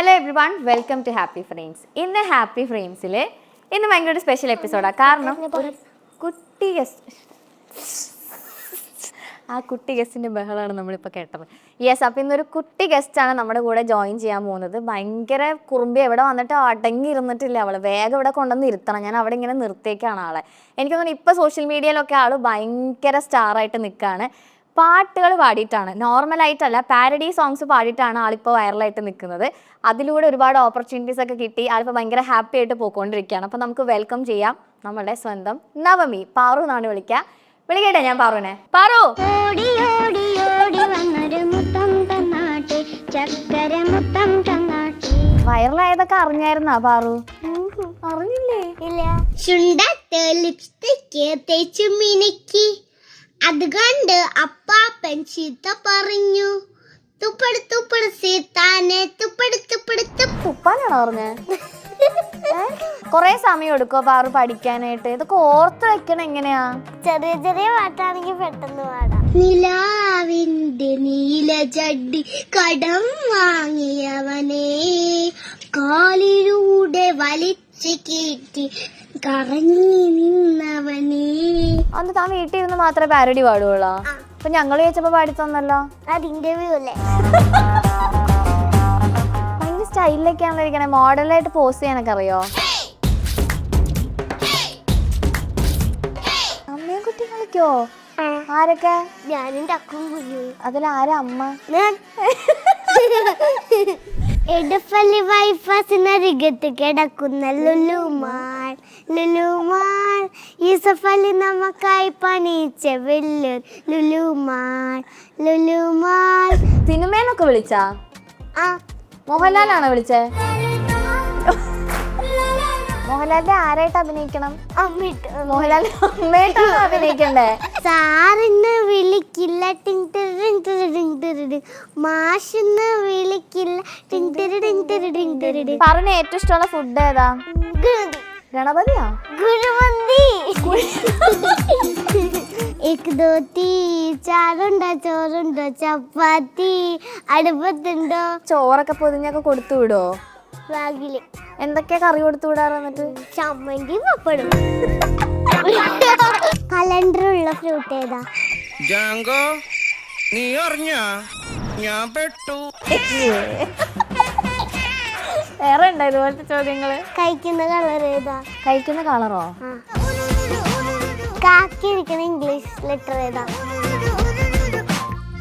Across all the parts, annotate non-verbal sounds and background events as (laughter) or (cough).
Hello everyone welcome to happy frames ഇന്ന് happy ഫ്രെയിംസിൽ ഇന്ന് ഭയങ്കര ഒരു സ്പെഷ്യൽ എപ്പിസോഡാണ് കാരണം ഒരു കുട്ടി ഗസ്റ്റ് ആ കുട്ടി ഗസ്റ്റിന്റെ ബഹളമാണ് നമ്മളിപ്പോൾ കേട്ടത്. യെസ് അപ്പോൾ ഇന്നൊരു കുട്ടി ഗസ്റ്റാണ് നമ്മുടെ കൂടെ ജോയിൻ ചെയ്യാൻ പോകുന്നത്. ഭയങ്കര കുറുമ്പി എവിടെ വന്നിട്ട് അടങ്ങി ഇരുന്നിട്ടില്ല അവൾ വേഗം ഇവിടെ കൊണ്ടുവന്ന് ഇരുത്തണം. ഞാൻ അവിടെ ഇങ്ങനെ നിർത്തിയേക്കാണ് ആളെ. എനിക്ക് തോന്നുന്നു ഇപ്പോൾ സോഷ്യൽ മീഡിയയിലൊക്കെ ആൾ ഭയങ്കര സ്റ്റാറായിട്ട് നിൽക്കുകയാണ് പാട്ടുകൾ പാടിയിട്ടാണ്. നോർമലായിട്ടല്ല പാരഡി സോങ്സ് പാടിയിട്ടാണ് ആളിപ്പോൾ വൈറലായിട്ട് നിൽക്കുന്നത്. അതിലൂടെ ഒരുപാട് ഓപ്പർച്യൂണിറ്റീസ് ഒക്കെ കിട്ടി. ആളിപ്പോൾ ഭയങ്കര ഹാപ്പി ആയിട്ട് പോയിക്കൊണ്ടിരിക്കുകയാണ്. അപ്പോൾ നമുക്ക് വെൽക്കം ചെയ്യാം. നമ്മുടെ സ്വന്തം നവമി. പാറു എന്നാണ് വിളിക്കുക. വിളിക്കട്ടെ ഞാൻ പാറുവിനെ? പാറു! വൈറലായതൊക്കെ അറിഞ്ഞായിരുന്നാ പാറു? അറിഞ്ഞില്ലേ? ഇല്ല. ചുണ്ടത്ത് ലിപ്സ്റ്റിക്ക് തേച്ചു മിനുക്കി. അത് കണ്ട് അപ്പാപ്പൻ ചീത്ത പറഞ്ഞു. തുപ്പട് തുപ്പട് സീത്താനെ തുപ്പട് തുപ്പട് തുപ്പ് തുപ്പാനാണോ പറഞ്ഞേ? കൊറേ സമയം എടുക്കോ പാറു പഠിക്കാനായിട്ട്. ഇതൊക്കെ ഓർത്ത് വെക്കണ എങ്ങനെയാ? ചെറിയ ചെറിയ പാട്ടാണെങ്കിൽ പെട്ടെന്ന് പാടാം. നിലാവിന്റെ നീല ചട്ടി കടം വാങ്ങിയവനെ കാലിലൂടെ വലിച്ചു കീറ്റി കറങ്ങി നിന്നവനെ. അന്ന് താൻ വീട്ടിൽ ഇരുന്ന് മാത്രമേ പാരഡി പാടുള്ളൂ അപ്പൊ ഞങ്ങൾ ചോദിച്ചപ്പോ പാടി തന്നല്ലോ അത് ഇന്റർവ്യൂ അല്ലേ ഭയങ്കര സ്റ്റൈലിലൊക്കെയാണല്ലോ ഇരിക്കണേ. മോഡലായിട്ട് പോസ് ചെയ്യാനൊക്കെ അറിയോ? അമ്മയും കുട്ടി കളിക്കോ ആരൊക്കെ? ഞാനും കുഞ്ഞു. അതിലാരാ അമ്മ? (laughs) എടപ്പള്ളി ബൈപ്പാസിനരികത്ത് കിടക്കുന്ന ലുലുമാൾ. ലുലുമാൾ യൂസഫലി നമുക്കായി പണിയിച്ച വെല്ലു ലുലുമാൾ. ലുലുമാൾ. സിനിമയിലൊക്കെ വിളിച്ചാ? ആ. മോഹൻലാലാണോ വിളിച്ചേ? മോഹൻലാലിന്റെ ആരായിട്ട് അഭിനയിക്കണം അമ്മയിട്ട് മോഹൻലാലിന്റെ അമ്മയായിട്ടാണ് അഭിനയിക്കണ്ടേ സാറിന്ന് വിളിക്കില്ല ടിങ് ടിങ് മാഷിന്ന് വിളിക്കില്ല ടിങ് ടിങ് ഏറ്റവും ഇഷ്ടമുള്ള ഫുഡ് ഏതാ ഗണപതിയാ ഗുരുമന്തി എക് ദോ തീ ചാറുണ്ടോ ചോറുണ്ടോ ചപ്പാത്തി അടുപ്പത്തുണ്ടോ ചോറൊക്കെ പൊതിഞ്ഞൊക്കെ കൊടുത്തു വിടോ എന്തൊക്കെ കറി കൊടുത്തു വിടാറ് എന്നിട്ട്? ചമ്മന്തി പപ്പടും. കലണ്ടർ ഉള്ള ഫ്രൂട്ട് ഏതാ? ജാങ്കോ നീ അറിഞ്ഞ? ഞാൻ പെട്ടു. വേറെ ഉണ്ടോ ഇതുപോലത്തെ ചോദ്യങ്ങൾ? കഴിക്കുന്ന കളർ ഏതാ? കഴിക്കുന്ന കളറോ? കാക്കിരിക്കുന്ന കാക്കി ഇരിക്കുന്ന ഇംഗ്ലീഷ് ലെറ്റർ ഏതാ?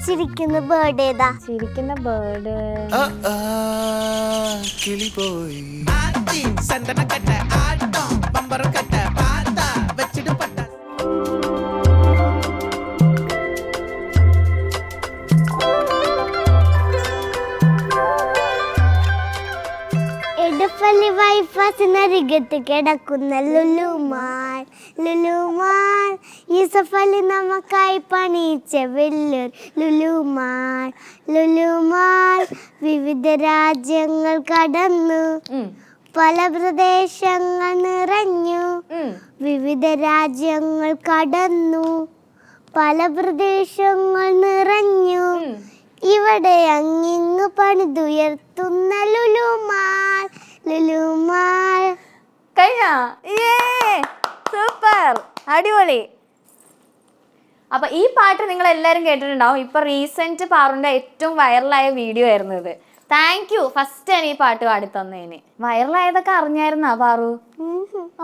ചിരിക്കുന്ന ബേർഡ് ഏതാ? ചിരിക്കുന്ന ബേർഡ് കിളി പോയി. എടപ്പള്ളി ബൈപ്പാസിനരികത്ത് കിടക്കുന്ന ലുലുമാൻ ലുലുമാൻ യൂസഫലി നമുക്കായി പണിയിച്ച വെല്ലൂർ ലുലുമാൻ ലുലുമാൻ വിവിധ രാജ്യങ്ങൾ കടന്നു. പല പ്രദേശങ്ങൾ നിറഞ്ഞു. വിവിധ രാജ്യങ്ങൾ കടന്നു. പല പ്രദേശങ്ങൾ നിറഞ്ഞു. ഇവിടെ അങ്ങിങ്ങ് പണിതുയർത്തുന്ന ലുലുമാൾ. ലുലുമാൾ. ഏ സൂപ്പർ. അടിപൊളി. അപ്പൊ ഈ പാട്ട് നിങ്ങൾ എല്ലാരും കേട്ടിട്ടുണ്ടാവും. ഇപ്പൊ റീസെന്റ് പാറുന്റെ ഏറ്റവും വൈറലായ വീഡിയോ ആയിരുന്നു ഇത്. താങ്ക് യു ഫസ്റ്റ് ആണ് ഈ പാട്ട് പാടി തന്നേന് വൈറലായതൊക്കെ അറിഞ്ഞായിരുന്നാ പാറു?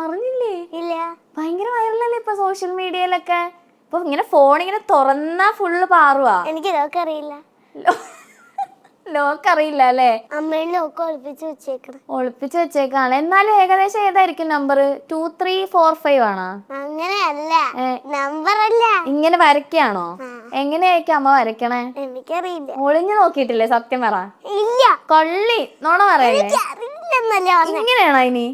അറിഞ്ഞില്ലേ? ഇല്ല. ഭയങ്കര വൈറലല്ലേ ഇപ്പൊ സോഷ്യൽ മീഡിയയിലൊക്കെ ഇപ്പൊ ഇങ്ങനെ ഫോൺ ഇങ്ങനെ തുറന്നാ ഫുള്ള് പാറുവാ. എനിക്ക് അറിയില്ല. (laughs) ലോക്ക് അറിയില്ല അല്ലേ അമ്മയുടെ ലോക്ക് ഒളിപ്പിച്ച് വെച്ചേക്കണം. ഒളിപ്പിച്ച് വെച്ചേക്കാണ്. എന്നാലും ഏകദേശം ഏതായിരിക്കും number two three four five ആണോ? അങ്ങനെയല്ല. നമ്പർ അല്ല. ഇങ്ങനെ വരയ്ക്കാണോ? എങ്ങനെയായിരിക്കും അമ്മ വരയ്ക്കണേ? എനിക്കറിയില്ല. ഒളിഞ്ഞു നോക്കിയിട്ടില്ലേ? സത്യം പറ. ഇല്ല. കൊള്ളി. നോണ പറയല്ലേ. ഇങ്ങനെയാണോ ഇനി.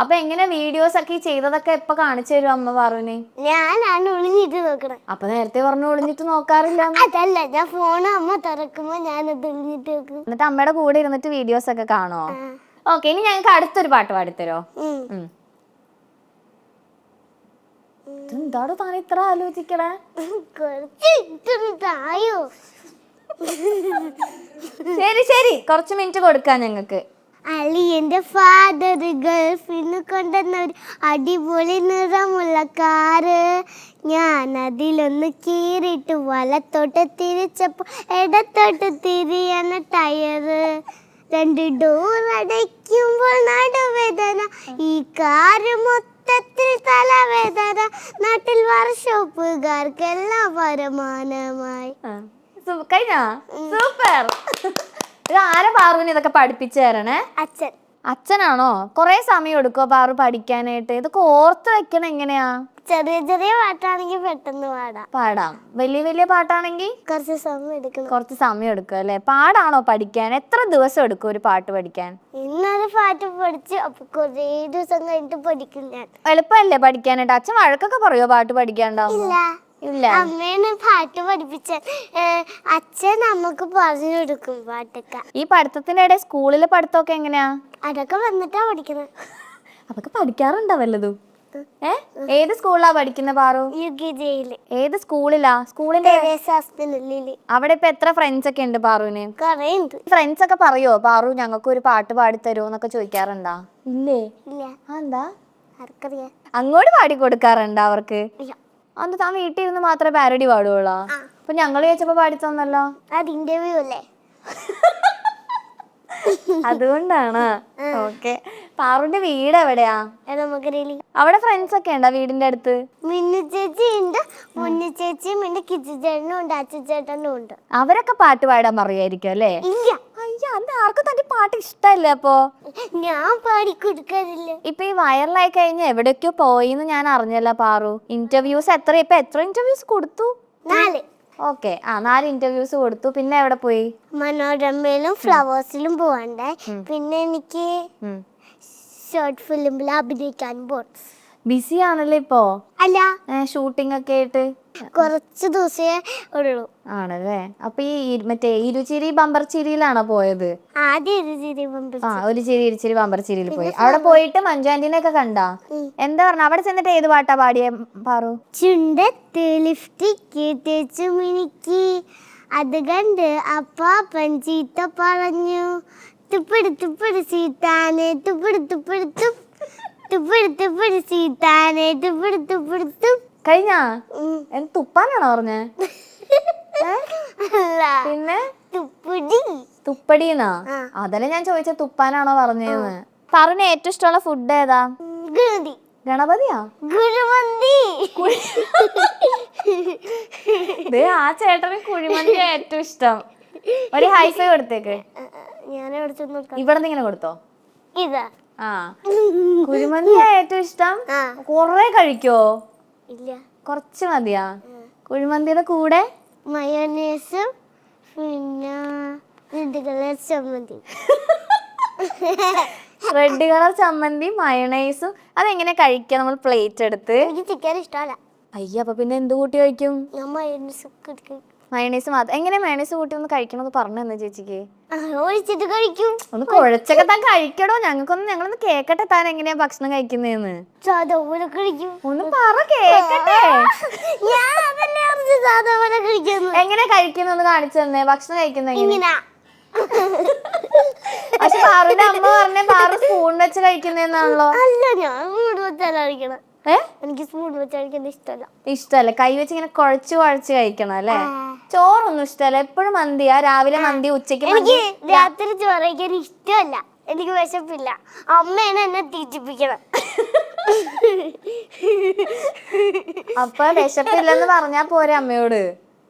അപ്പൊ എങ്ങനെ വീഡിയോസ് ഒക്കെ ചെയ്തതൊക്കെ എപ്പൊ കാണിച്ചു തരും അമ്മ പറഞ്ഞു ഞാനാണ് ഒളിഞ്ഞിട്ട് നോക്കണേ. അപ്പൊ നേരത്തെ പറഞ്ഞു ഒളിഞ്ഞിട്ട് നോക്കാറില്ല അതല്ല ഞാൻ ഫോൺ അമ്മ തുറക്കുമ്പോ ഞാനത് ഒളിഞ്ഞിട്ട് നോക്കും എന്നിട്ട് അമ്മയുടെ കൂടെ ഇരുന്നിട്ട് വീഡിയോസ് ഒക്കെ കാണോ ഓക്കെ ഇനി ഞങ്ങൾക്ക് അടുത്തൊരു പാട്ട് പാടിത്തരോ എന്താടോ താൻ ഇത്ര ആലോചിക്കണേ? ശരി ശരി. കുറച്ച് മിനിറ്റ് കൊടുക്കാം ഞങ്ങൾക്ക്. അളിയന്റെ ഫാദർ ഗൾഫിൽ നിന്ന് കൊണ്ടുവന്ന ഒരു അടിപൊളി നിറമുള്ള കാറ് ഞാൻ അതിലൊന്ന് കീറിയിട്ട് വലത്തോട്ട് തിരിച്ചപ്പോൾ ഇടത്തോട്ട് തിരിയാണ് ടയറ് രണ്ട് ഡോർ അടയ്ക്കുമ്പോൾ നടുവേദന. ഈ കാറ് മൊത്തത്തിൽ തലവേദന. നാട്ടിൽ വർഷോപ്പുകാർക്കെല്ലാം വരമാനമായി. കഴിഞ്ഞാ? സൂപ്പർ. ഇത് ആരെ പാറുവിന് ഇതൊക്കെ പഠിപ്പിച്ചു തരണേ? അച്ഛൻ. അച്ഛനാണോ? കൊറേ സമയം എടുക്കോ പാറു പഠിക്കാനായിട്ട്? ഇതൊക്കെ ഓർത്ത് വെക്കണ എങ്ങനെയാ? ചെറിയ ചെറിയ പാട്ടാണെങ്കിൽ പെട്ടെന്ന് പാടാം. പാടാം. വലിയ വലിയ പാട്ടാണെങ്കിൽ? കുറച്ച് സമയം എടുക്കും കുറച്ച് സമയം എടുക്കും അല്ലേ? പാടാണോ പഠിക്കാൻ? എത്ര ദിവസം എടുക്കും ഒരു പാട്ട് പഠിക്കാൻ? ഇന്നൊരു പാട്ട് പഠിച്ച് അപ്പൊ കുറേ ദിവസം കഴിഞ്ഞിട്ട് പഠിക്കും ഞാൻ. എളുപ്പമല്ലേ പഠിക്കാനായിട്ട്? അച്ഛൻ വഴക്കൊക്കെ പറയോ പാട്ട് പഠിക്കാണ്ടാവുമ്പോ? ഇല്ല. അമ്മേനെ പാട്ട് പഠിപ്പിച്ച അച്ഛൻ നമുക്ക് പറഞ്ഞു കൊടുക്കും പാട്ടൊക്കെ. ഈ പഠിത്തത്തിന്റെ ഇടയിൽ സ്കൂളിലെ പഠിത്തമൊക്കെ എങ്ങനെയാ? അതൊക്കെ വന്നിട്ടാ പഠിക്കുന്നത് അതൊക്കെ പഠിക്കാറുണ്ടോ വല്ലതും? ഏ? ഏത് സ്കൂളിലാ പഠിക്കുന്ന പാറു? യു കെ ജിയിൽ ഏത് സ്കൂളിലാ? സ്കൂളിന്റെ അവിടെ ഇപ്പൊ എത്ര ഫ്രണ്ട്സ് ഒക്കെ ഉണ്ട് പാറുവിന്? ഫ്രണ്ട്സ് ഒക്കെ പറയോ പാറു ഞങ്ങൾക്ക് ഒരു പാട്ട് പാടി എന്നൊക്കെ ചോദിക്കാറുണ്ടാ? ഇല്ലേ? എന്താ? അങ്ങോട്ട് പാടി കൊടുക്കാറുണ്ടോ അവർക്ക് അത് താൻ വീട്ടിൽ ഇരുന്ന് മാത്രമേ പാരഡി പാടുള്ളൂ. അപ്പൊ ഞങ്ങൾ ചോദിച്ചപ്പോ പാടി തന്നല്ലോ അത് ഇന്റർവ്യൂ അല്ലേ? അതുകൊണ്ടാണ്. ഓക്കെ. പാറുന്റെ വീട് എവിടെയാ? അവിടെ ഫ്രണ്ട്സ് ഒക്കെ ഉണ്ടോ വീടിന്റെ അടുത്ത്? മിന്നു ചേച്ചി ഉണ്ട് മുന്നു ചേച്ചിയും ഉണ്ട് കിച്ചു ചേട്ടനും ഉണ്ട് അച്ഛൻ ചേട്ടനും ഉണ്ട്. അവരൊക്കെ പാട്ട് പാടാൻ പറയുമായിരിക്കും അല്ലേ? ഇല്ല. അയ്യ അത് ആർക്കും തന്റെ പാട്ട് ഇഷ്ടല്ലേ അപ്പോ? ഞാൻ പാടിക്കൊടുക്കാറില്ല ഇപ്പൊ ഈ വൈറലായി കഴിഞ്ഞ പോയി പോയിന്ന് ഞാൻ അറിഞ്ഞല്ല പാറു. ഇന്റർവ്യൂസ് എത്ര ഇപ്പൊ എത്ര ഇന്റർവ്യൂസ് കൊടുത്തു? നാല്. ഓക്കെ ആ നാല് ഇന്റർവ്യൂസ് കൊടുത്തു. പിന്നെ എവിടെ പോയി? മനോരമയിലും ഫ്ലവേഴ്സിലും പോവാണ്ടേ. പിന്നെ എനിക്ക്. ഷോർട്ട് ഫിലിമിൽ അഭിനയിക്കാൻ ബിസി ആണല്ലേ ഇപ്പോ? അല്ല. ഷൂട്ടിംഗ് ഒക്കെ ആയിട്ട്? കുറച്ച് ദിവസമേ ഉള്ളൂ. ആണല്ലേ? അപ്പൊ ഈ മറ്റേ ഇരുചിരി ബമ്പർ ചിരിയിലാണോ പോയത്? ആദ്യം ഒരു ചിരി പമ്പ് ആ ഒരു ചിരി ഇരുചിരി ബമ്പർ ചിരിയിൽ പോയി. അവിടെ പോയിട്ട് മഞ്ജു ആന്റീനെ ഒക്കെ കണ്ടാ എന്താ പറഞ്ഞ? അവിടെ ചെന്നിട്ട് ഏത് പാട്ടാ പാടിയ പാറു? ചുണ്ടത്ത് ലിഫ്റ്റിക്ക് തേച്ചു മിനുക്കി. അത് കണ്ട് അപ്പാപ്പൻ ചീത്ത പറഞ്ഞു. തുപ്പിടി തുപ്പിടി സീത്താനെ തുപ്പിടി തുപ്പിടി തുപ്പ്. തുപ്പിടി തുപ്പിടി സീത്താനെ തുപ്പിടി തുപ്പിടി തുപ്പ്. കഴിഞ്ഞാ. എന്ത് തുപ്പാനാണോ പറഞ്ഞേ? (laughs) പിന്നെ? തുപ്പടിന്നാ തുപ്പടീന്നാ. അതല്ലേ ഞാൻ ചോദിച്ച തുപ്പാനാണോ പറഞ്ഞേന്ന്. പറഞ്ഞ ഏറ്റവും ഇഷ്ടമുള്ള ഫുഡ് ഏതാ? ഗുരുതി ഗണപതിയാ? ഗുരുമന്തി ആ ചേട്ടന് കുഴിമന്തി ഏറ്റവും ഇഷ്ടം. ഒരു ഹൈഫൈ കൊടുത്തേക്ക്. ഇവിടെ ഇങ്ങനെ കൊടുത്തോ? ഇതാ. ആ. കുഴിമന്തിയാ ഏറ്റവും ഇഷ്ടം? കൊറേ കഴിക്കോ? ഇല്ല. കുറച്ച് മതിയാ. കുഴിമന്തിയുടെ കൂടെ? മയോനേസും പിന്നെ റെഡ് കളർ ചമ്മന്തി. റെഡ് കളർ ചമ്മന്തി മയണൈസും അതെങ്ങനെ കഴിക്കാം നമ്മൾ പ്ലേറ്റ് എടുത്ത്? എനിക്ക് ചിക്കൻ ഇഷ്ടമല്ല. അയ്യ അപ്പൊ പിന്നെ എന്ത് കൂട്ടി കഴിക്കും? ഞാൻ കഴിക്കും മയണൈസ് മാത്രം എങ്ങനെ മയണൈസ് കൂട്ടി ഒന്ന് കഴിക്കണമെന്ന് പറഞ്ഞു തന്നെ ചേച്ചിക്ക്. ഒഴിച്ചിട്ട് കഴിക്കും. ഒന്ന് കുഴച്ചൊക്കെ താൻ കഴിക്കടോ. ഞങ്ങൾക്കൊന്ന് ഞങ്ങളൊന്ന് കേക്കട്ടെ താൻ എങ്ങനെയാ ഭക്ഷണം കഴിക്കുന്നതെന്ന് സാധാ കഴിക്കും. ഒന്ന് പറ കേക്കട്ടെ. (laughs) ഞാൻ അതല്ലേ അറിഞ്ഞു സാധാ കഴിക്കുന്നു. എങ്ങനെ കഴിക്കുന്നൊന്ന് കാണിച്ചു തന്നെ. ഭക്ഷണം കഴിക്കുന്ന എങ്ങനെ? പക്ഷെ പാറുവിന്റെ അമ്മ പറഞ്ഞ പാറു സ്പൂൺ വെച്ച് കഴിക്കുന്നതെന്നാണല്ലോ അല്ല ഞാൻ സ്പൂൺ വെച്ചാൽ കഴിക്കണം എനിക്ക് സ്പൂൺ വെച്ച് കഴിക്കുന്നത് ഇഷ്ടമല്ല. ഇഷ്ടമല്ല. കൈ വെച്ച് ഇങ്ങനെ കുഴച്ച് കുഴച്ച് കഴിക്കണം അല്ലേ. ചോറൊന്നും ഇഷ്ടമല്ല. എപ്പോഴും മന്തിയാ രാവിലെ മന്തി ഉച്ചയ്ക്ക് എനിക്ക് രാത്രി ചോറ് കഴിക്കാൻ ഇഷ്ടമല്ല. എനിക്ക് വിശപ്പില്ല. അമ്മയാണ് എന്നെ തീറ്റിപ്പിക്കണം അപ്പൊ വിശപ്പില്ലെന്ന് പറഞ്ഞാ പോരെ അമ്മയോട്?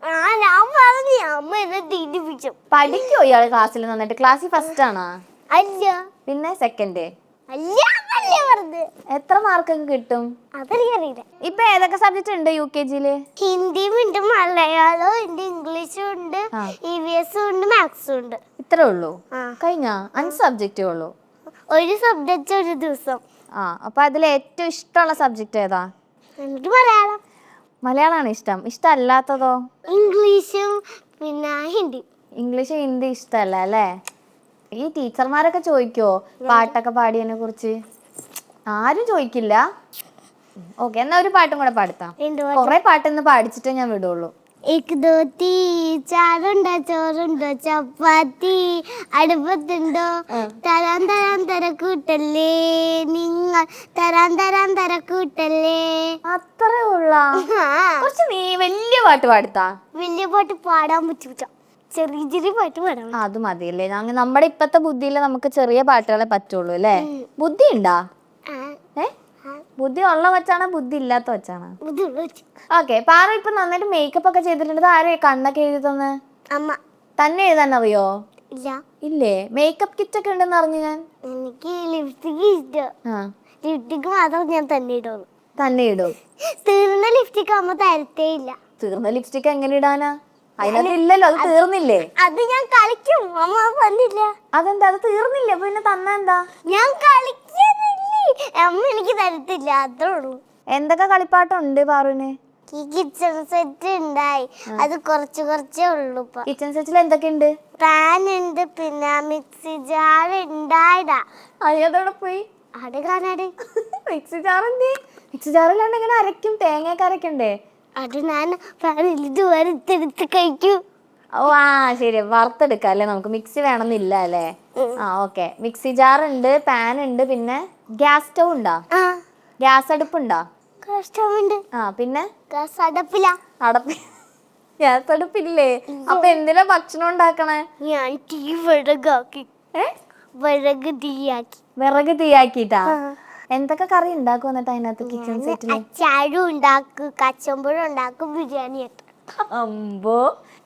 ആ ഞാൻ പറഞ്ഞു. അമ്മ എന്നെ തീറ്റിപ്പിച്ചു പഠിക്കോ ഇയാൾ ക്ലാസ്സിൽ നന്നായിട്ട്. ക്ലാസ്സിൽ ഫസ്റ്റ് ആണോ? അല്ല. പിന്നെ സെക്കൻഡ് അല്ല. എത്ര മാർക്കൊക്കെ കിട്ടും? അതെനിക്കറിയില്ല. ഇപ്പൊ ഏതൊക്കെ സബ്ജക്ട് ഉണ്ട് യു കെ ജിയിൽ? ഹിന്ദിയും ഉണ്ട് മലയാളവും ഉണ്ട് ഇംഗ്ലീഷും ഉണ്ട്. ഇ വി എസും ഉണ്ട് മാത്സും ഉണ്ട്. ഇത്രേ ഉള്ളൂ? കഴിഞ്ഞ? അഞ്ച് സബ്ജക്റ്റേ ഉള്ളൂ? ഒരു സബ്ജക്റ്റ് ഒരു ദിവസം. ആ അപ്പൊ അതിൽ ഏറ്റവും ഇഷ്ടമുള്ള സബ്ജക്റ്റ് ഏതാ? എനിക്ക് മലയാളം. മലയാളമാണ് ഇഷ്ടം? ഇഷ്ടമല്ലാത്തതോ? ഇംഗ്ലീഷും പിന്നെ ഹിന്ദി ഇംഗ്ലീഷ് ഹിന്ദി ഇഷ്ടമല്ല അല്ലേ? ഈ ടീച്ചർമാരൊക്കെ ചോദിക്കോ? പാട്ടൊക്കെ പാടിയതിനെ കുറിച്ച്? ആരും ചോദിക്കില്ല ഓക്കെ എന്നാ ഒരു പാട്ടും കൂടെ പാടുത്താം എന്തുവാ കുറെ പാട്ട് ഇന്ന് പാടിച്ചിട്ടേ ഞാൻ വിടുള്ളൂ एक दो तीन ചാറുണ്ടോ ചോറുണ്ടോ ചപ്പാത്തി അടുപ്പത്തുണ്ടോ തരാൻ തരാൻ തരക്കൂട്ടല്ലേ നിങ്ങൾ തരാൻ തരാൻ തരക്കൂട്ടല്ലേ അത്രേ ഉള്ള ആ, കുറച്ച് നീ വലിയ പാട്ട് പാടുത്താ വലിയ പാട്ട് പാടാൻ പറ്റൂല ചെറിയ ചെറിയ പാട്ട് പാടാൻ ആ, അത് മതിയല്ലേ ഞങ്ങ നമ്മുടെ ഇപ്പത്തെ ബുദ്ധിയിൽ നമുക്ക് ചെറിയ പാട്ടുകളെ പറ്റുള്ളൂ അല്ലേ ബുദ്ധി ഉണ്ടാ ആ, ഏ? ബുദ്ധി ഉള്ള വച്ചാണോ? ബുദ്ധി ഇല്ലാത്ത വച്ചാണ്. ഓക്കെ പാറ ഇപ്പൊ നന്നായിട്ട് മേക്കപ്പ് ഒക്കെ ചെയ്തിട്ടുണ്ട്. ആരും കണ്ണൊക്കെ എഴുതി തന്നെ അമ്മ. തന്നെ എഴുതാൻ അറിയോ ഇല്ല. ഇല്ലേ? മേക്കപ്പ് കിറ്റ് ഒക്കെ ഉണ്ടെന്ന് അറിഞ്ഞു ഞാൻ. എനിക്ക് ലിപ്സ്റ്റിക് ഇഷ്ടം. ലിപ്സ്റ്റിക് മാത്രം ഞാൻ തന്നെ ഇടുള്ളൂ. തന്നെ ഇടും. തീർന്ന ലിപ്സ്റ്റിക് അമ്മ തരത്തേ ഇല്ല. തീർന്ന ലിപ്സ്റ്റിക് എങ്ങനെ ഇടാനാ? അതിനകത്ത് ഇല്ലല്ലോ അത് തീർന്നില്ലേ? അത് ഞാൻ കളിക്കും. അമ്മ വന്നില്ല അതെന്താ? അത് തീർന്നില്ല? പിന്നെ തന്നെന്താ ഞാൻ കളിക്കുന്നില്ലേ അമ്മ എനിക്ക് തരത്തില്ല അത്രേ ഉള്ളൂ. എന്തൊക്കെ കളിപ്പാട്ടുണ്ട് പാറുവിന്? ഈ കിച്ചൺ സെറ്റ് ഉണ്ടായി അത് കുറച്ച് കുറച്ചേ ഉള്ളൂ ഇപ്പൊ. കിച്ചൺ സെറ്റിൽ എന്തൊക്കെയുണ്ട്? പാൻ ഉണ്ട് പിന്നെ മിക്സി ജാർ ഉണ്ടായതാ അയ്യതോടെ പോയി? അവിടെ കാണാട് (laughs) മിക്സി ജാർ മിക്സി ജാറിലാണ് ഇങ്ങനെ അരയ്ക്കും തേങ്ങയൊക്കെ അരയ്ക്കണ്ടേ? അത് ഞാൻ പാനിൽ ഇത് വറുത്തെടുത്ത് കഴിക്കും. ഓ ആ ശരി. വറുത്തെടുക്കാം അല്ലേ? നമുക്ക് മിക്സി വേണമെന്നില്ല അല്ലേ? ആ ഓക്കെ. മിക്സി ജാർ ഉണ്ട് പാൻ ഉണ്ട് പിന്നെ? ഗ്യാസ് സ്റ്റവ് ഉണ്ടോ? ആ. ഗ്യാസ് അടുപ്പുണ്ടോ? കഷ്ടമുണ്ട് ആ പിന്നെ? ഗ്യാസ് അടപ്പില്ല അടപ്പ്. ഗ്യാസ് അടുപ്പില്ലേ? അപ്പൊ എന്തിനാ ഭക്ഷണം ഉണ്ടാക്കണേ? ഞാൻ തീ വിറകാക്കി. ഏ? വിറക് തീയാക്കി. വിറക് തീയാക്കിട്ടാ എന്തൊക്കെ കറി ഉണ്ടാക്കും എന്നിട്ട് അതിനകത്ത് കിച്ചൺ സെറ്റിൽ അച്ചാറും ഉണ്ടാക്കും കച്ചമ്പഴം ഉണ്ടാക്കും ബിരിയാണി അമ്പോ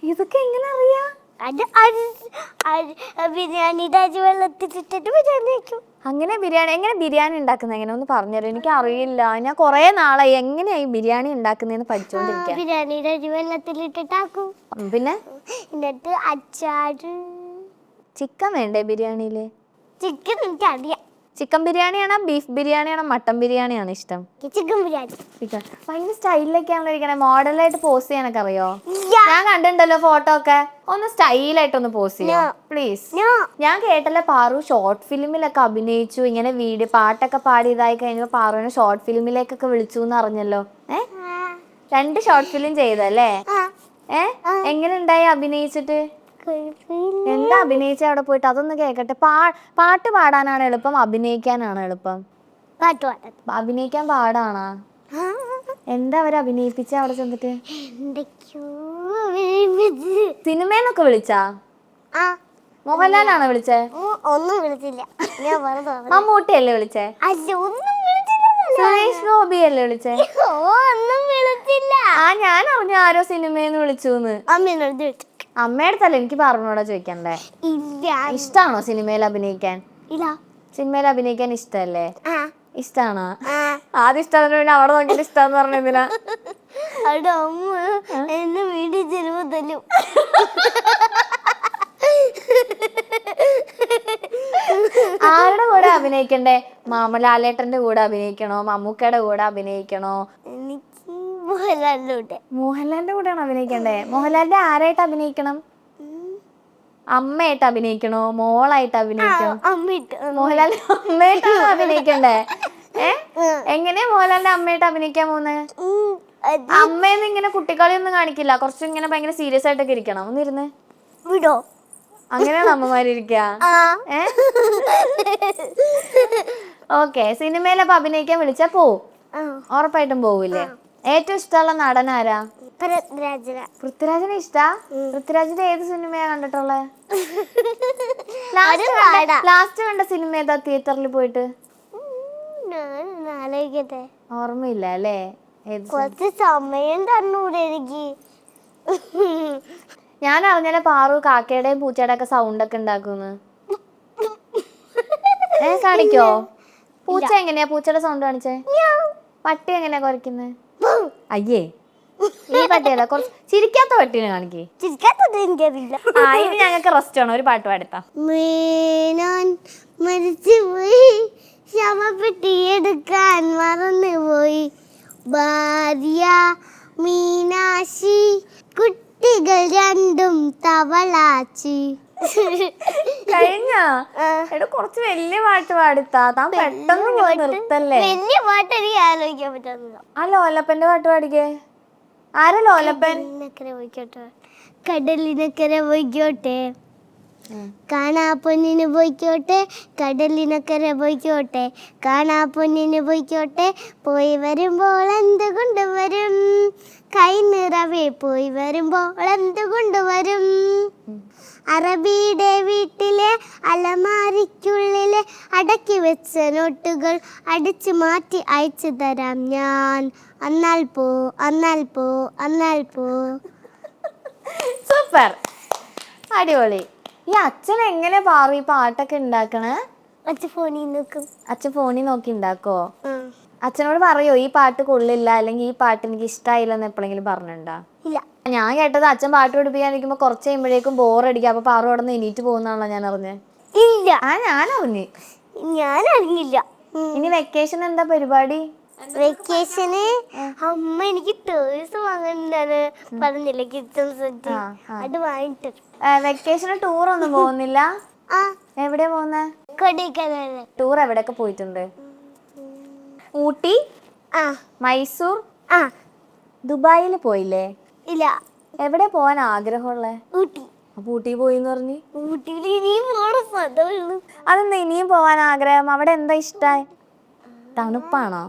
ഇതൊക്കെ എങ്ങനെ അറിയാ? അത് അരി- അരി- ബിരിയാണിയുടെ അരി വെള്ളത്തിലിട്ടിട്ട് ബിരിയാണി വെക്കും. അങ്ങനെ ബിരിയാണി എങ്ങനെ ബിരിയാണി ഉണ്ടാക്കുന്നത്? എങ്ങനെ? ഒന്ന് പറഞ്ഞുതരും. എനിക്ക് അറിയില്ല ഞാൻ കുറേ നാളായി എങ്ങനെയായി ബിരിയാണി ഉണ്ടാക്കുന്നതെന്ന് പഠിച്ചുകൊണ്ടിരിക്കുക ബിരിയാണിയുടെ അരി വെള്ളത്തിലിട്ടിട്ടാക്കും പിന്നെ? എന്നിട്ട് അച്ചാറ്. ചിക്കൻ വേണ്ടേ ബിരിയാണിയിൽ ചിക്കൻ എനിക്ക് എനിക്കറിയാം. ചിക്കൻ ബിരിയാണിയാണോ ബീഫ് ബിരിയാണിയാണോ മട്ടൻ ബിരിയാണിയാണോ ഇഷ്ടം? ചിക്കൻ ബിരിയാണി. ചിക്കൻ ഭയങ്കര സ്റ്റൈലിലൊക്കെയാണല്ലോ ഇരിക്കണേ മോഡലായിട്ട് പോസ് ചെയ്യാനൊക്കെ അറിയോ? ഞാൻ കണ്ടിട്ടുണ്ടല്ലോ ഫോട്ടോ ഒക്കെ. ഒന്ന് സ്റ്റൈലായിട്ട് ഒന്ന് പോസ് ചെയ്യോ പ്ലീസ് ഞാൻ കേട്ടല്ലേ പാറു ഷോർട്ട് ഫിലിമിലൊക്കെ അഭിനയിച്ചു. ഇങ്ങനെ വീഡിയോ പാട്ടൊക്കെ പാടി ഇതായി കഴിഞ്ഞപ്പോൾ പാറുവിനെ ഷോർട്ട് ഫിലിമിലേക്കൊക്കെ വിളിച്ചു എന്ന് അറിഞ്ഞല്ലോ. ഏ? രണ്ട് ഷോർട്ട് ഫിലിം ചെയ്തല്ലേ ഏഹ് ഏ? എങ്ങനെ ഉണ്ടായി അഭിനയിച്ചിട്ട്. എന്താ അഭിനയിച്ച അവിടെ പോയിട്ട്? അതൊന്ന് കേക്കട്ടെ. പാ പാട്ട് പാടാനാണ് എളുപ്പം. അഭിനയിക്കാനാണ് എളുപ്പം. പാട്ട് പാടാം അഭിനയിക്കാൻ പാടാണോ? എന്താ അവർ അഭിനയിപ്പിച്ച അവിടെ ചെന്നിട്ട്? സിനിമയെന്നൊക്കെ വിളിച്ചാ? മോഹൻലാലാണോ വിളിച്ചേ? ഒന്നും വിളിച്ചില്ല. വിളിച്ചേ? അല്ല വിളിച്ചില്ല സുരേഷ് ഗോപി അല്ലേ വിളിച്ചേ? ഓ ഒന്നും വിളിച്ചില്ല. ആ ഞാൻ അറിഞ്ഞു ആരോ സിനിമയെന്ന് വിളിച്ചു. അമ്മയുടെ എനിക്ക് പറഞ്ഞോടാ ചോദിക്കണ്ടേ ഇല്ല. ഇഷ്ടാണോ സിനിമയിൽ അഭിനയിക്കാൻ? ഇല്ല. സിനിമയിൽ അഭിനയിക്കാൻ ഇഷ്ടല്ലേ? ആ. ഇഷ്ടാണോ? ആദ്യം ഇഷ്ടം പിന്നെ അവിടെ നോക്കിയിട്ട് ഇഷ്ടം പറഞ്ഞ എന്തിനാ? അവിടെ അമ്മ എന്നെ വീട്ടിൽ ചെരുമ്പോ തല്ലും. ആരുടെ കൂടെ അഭിനയിക്കണ്ടേ? മാമലാലേട്ടന്റെ കൂടെ അഭിനയിക്കണോ? മമ്മൂക്കയുടെ കൂടെ അഭിനയിക്കണോ? എനിക്ക് മോഹൻലാലിലൂടെ മോഹൻലാലിന്റെ കൂടെയാണ് അഭിനയിക്കണ്ടേ? മോഹൻലാലിന്റെ ആരായിട്ട് അഭിനയിക്കണം? അമ്മയായിട്ട് അഭിനയിക്കണോ? മോളായിട്ട് അഭിനയിക്കണോ? മോഹൻലാലിന്റെ അമ്മയായിട്ടാണ് അഭിനയിക്കണ്ടേ? ഏ? എങ്ങനെയാ മോഹൻലാലിന്റെ അമ്മയായിട്ട് അഭിനയിക്കാൻ പോകുന്നത് അമ്മയെന്ന് ഇങ്ങനെ കുട്ടിക്കളിയൊന്നും കാണിക്കില്ല. കുറച്ച് ഇങ്ങനെ ഭയങ്കര സീരിയസ് ആയിട്ടൊക്കെ ഇരിക്കണം. ഒന്നിരുന്ന് വിടോ. അങ്ങനെയാണ് അമ്മമാരിക്ക ഓക്കെ സിനിമയിലപ്പോ അഭിനയിക്കാൻ വിളിച്ചാ പോവും. ഉറപ്പായിട്ടും പോവില്ലേ? ഏറ്റവും ഇഷ്ടമുള്ള നടൻ ആരാ? പൃഥ്വിരാജന. പൃഥ്വിരാജിനെ ഇഷ്ടാ? പൃഥ്വിരാജിന്റെ ഏത് സിനിമയാ കണ്ടിട്ടുള്ളത്. (laughs) ലാസ്റ്റ് കണ്ട സിനിമ ഏതാ തിയേറ്ററിൽ പോയിട്ട്? ആലോചിക്കട്ടെ. ഓർമ്മയില്ല അല്ലേ? കുറച്ച് സമയം തന്നൂടെ എനിക്ക്. (laughs) ഞാൻ അറിഞ്ഞാലേ പാറു കാക്കയുടെയും പൂച്ചയുടെ ഒക്കെ സൗണ്ട് ഒക്കെ ഉണ്ടാക്കുന്നു? (laughs) ഏ കാണിക്കോ? പൂച്ച എങ്ങനെയാ? പൂച്ചയുടെ സൗണ്ട് കാണിച്ചേ? പട്ടി എങ്ങനെയാ കുറയ്ക്കുന്നത് അയ്യേ ഈ പട്ടിയല്ല കുറച്ച് ചിരിക്കാത്ത പട്ടീനെ കാണിക്കേ. ചിരിക്കാത്തത് എനിക്കറിയില്ല. ആ ഇനി ഞങ്ങൾക്ക് റെസ്റ്റ് ആണ് ഒരു പാട്ട് പാടുത്താ മീനാൻ മരിച്ചുപോയി ശവപ്പെട്ടി എടുക്കാൻ മറന്നുപോയി. ഭാര്യ മീനാശി കുട്ടികൾ രണ്ടും തവളാച്ചി. (laughs) കഴിഞ്ഞ? എടാ കുറച്ച് വലിയ പാട്ട് പാടിത്താ. താൻ പെട്ടെന്ന് ഇങ്ങനെ നിർത്തല്ലേ? വലിയ പാട്ട് എനിക്ക് ആലോചിക്കാൻ പറ്റുന്നില്ല ആ ലോലപ്പന്റെ പാട്ട് പാടിക്കേ. ആരാ ലോലപ്പൻ? കടലിനക്കരെ പോയിക്കോട്ടെ. കാണാ പൊന്നിന് പോയിക്കോട്ടെ. കടലിനക്കരെ പോയിക്കോട്ടെ. കാണാ പൊന്നിന് പോയിക്കോട്ടെ. പോയി വരുമ്പോൾ എന്ത് കൊണ്ടുവരും കൈ നിറവേ പോയി വരുമ്പോൾ എന്ത് കൊണ്ടുവരും അറബിയുടെ വീട്ടിലെ അലമാരിക്കുള്ളിലെ അടക്കി വെച്ച നോട്ടുകൾ അടിച്ചു മാറ്റി അയച്ചു തരാം ഞാൻ. അന്നാൽ പോ അന്നാൽ പോ അന്നാൽ പോ. സൂപ്പർ. അടിപൊളി. ഈ അച്ഛൻ എങ്ങനെ പാറു ഈ പാട്ടൊക്കെ ഉണ്ടാക്കണേ? അച്ഛൻ ഫോണിൽ നോക്കും. അച്ഛൻ ഫോണിൽ നോക്കി ഉണ്ടാക്കോ അച്ഛനോട് പറയോ ഈ പാട്ട് കൊള്ളില്ല അല്ലെങ്കിൽ ഈ പാട്ട് എനിക്ക് ഇഷ്ടമായില്ലെന്ന് എപ്പോഴെങ്കിലും പറഞ്ഞിട്ടുണ്ടോ? ഞാൻ കേട്ടത് അച്ഛൻ പാട്ട് പഠിപ്പിക്കാൻ ഇരിക്കുമ്പോ കുറച്ച് കഴിയുമ്പോഴേക്കും ബോറടിക്കുക അപ്പൊ പാറു അവിടെ നിന്ന് എണീറ്റ് പോകുന്നാണല്ലോ ഞാൻ അറിഞ്ഞത് ഇല്ല. ആ ഞാൻ അറിഞ്ഞ്. ഞാൻ അറിഞ്ഞില്ല. ഇനി വെക്കേഷൻ എന്താ പരിപാടി? വെക്കേഷന് അമ്മ എനിക്ക് ടോയ്സ് വാങ്ങണ്ടാണ് പറഞ്ഞില്ല കിച്ചൺ സെറ്റ്. അത് വാങ്ങിട്ട്. വെക്കേഷന് ടൂർ ഒന്നും പോകുന്നില്ല? എവിടെയാ പോകുന്നേ? കൊടൈക്കനാല്. ടൂർ എവിടെയൊക്കെ പോയിട്ടുണ്ട്? ഊട്ടി? മൈസൂർ? ദുബായിൽ പോയില്ലേ? ഇല്ല. എവിടെ പോവാൻ ആഗ്രഹമുള്ളേ? ഊട്ടി. അപ്പൊ ഊട്ടി പോയി എന്ന് പറഞ്ഞു? ഊട്ടിയിൽ ഇനിയും സ്ഥലമുള്ളൂ അതെന്താ ഇനിയും പോവാൻ ആഗ്രഹം? അവിടെ എന്താ ഇഷ്ടായി? തണുപ്പാണോ?